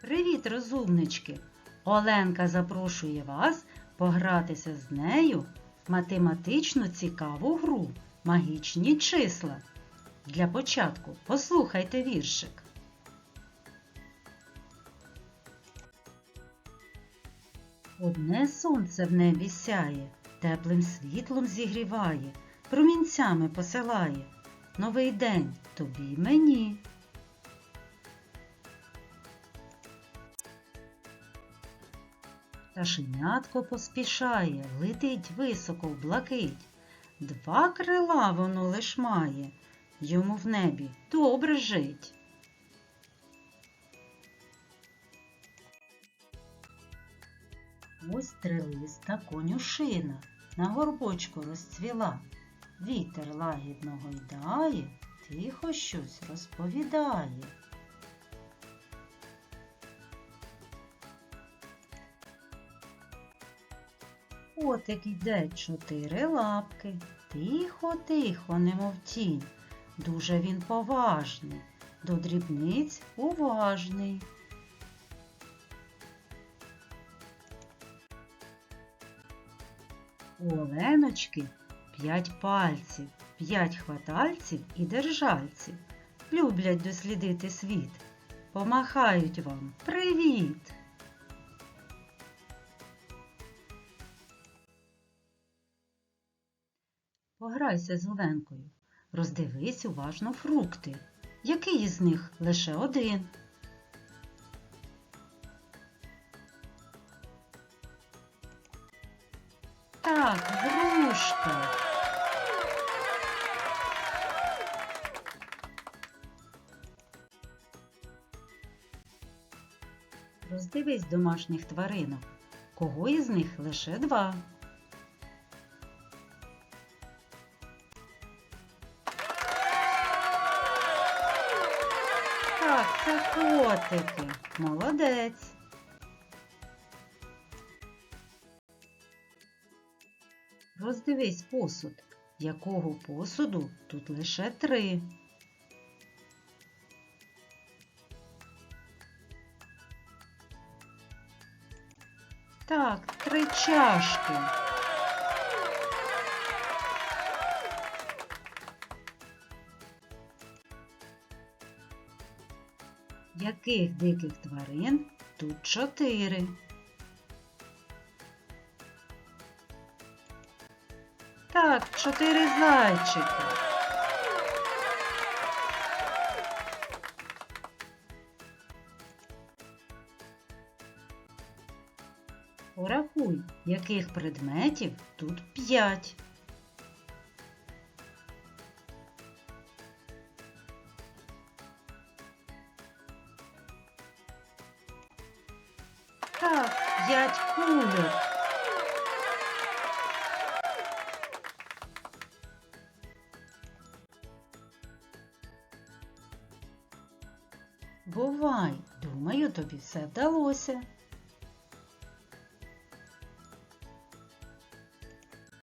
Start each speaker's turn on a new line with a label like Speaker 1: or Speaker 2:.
Speaker 1: Привіт, розумнички! Оленка запрошує вас погратися з нею в математично цікаву гру Магічні числа. Для початку послухайте віршик. Одне сонце в небі сяє, теплим світлом зігріває, промінцями посилає. Новий день тобі й мені. Пташенятко поспішає, летить високо в блакить. Два крила воно лиш має, йому в небі добре жить. Ось трилиста конюшина на горбочку розцвіла. Вітер лагідно гойдає, тихо щось розповідає. Котик йде чотири лапки, тихо, тихо, немов тінь. Дуже він поважний, до дрібниць уважний. У Оленочки п'ять пальців, п'ять хватальців і держальців. Люблять дослідити світ. Помахають вам привіт! Пограйся з Оленкою. Роздивись уважно фрукти. Який із них лише один? Так, грушка. Роздивись домашніх тваринок. Кого із них лише два? Це котики. Молодець. Роздивись посуд. Якого посуду тут лише три? Так, три чашки. Яких диких тварин тут чотири? Так, чотири зайчики. Порахуй, яких предметів тут п'ять. Так, п'ять. Бувай, думаю, тобі все вдалося.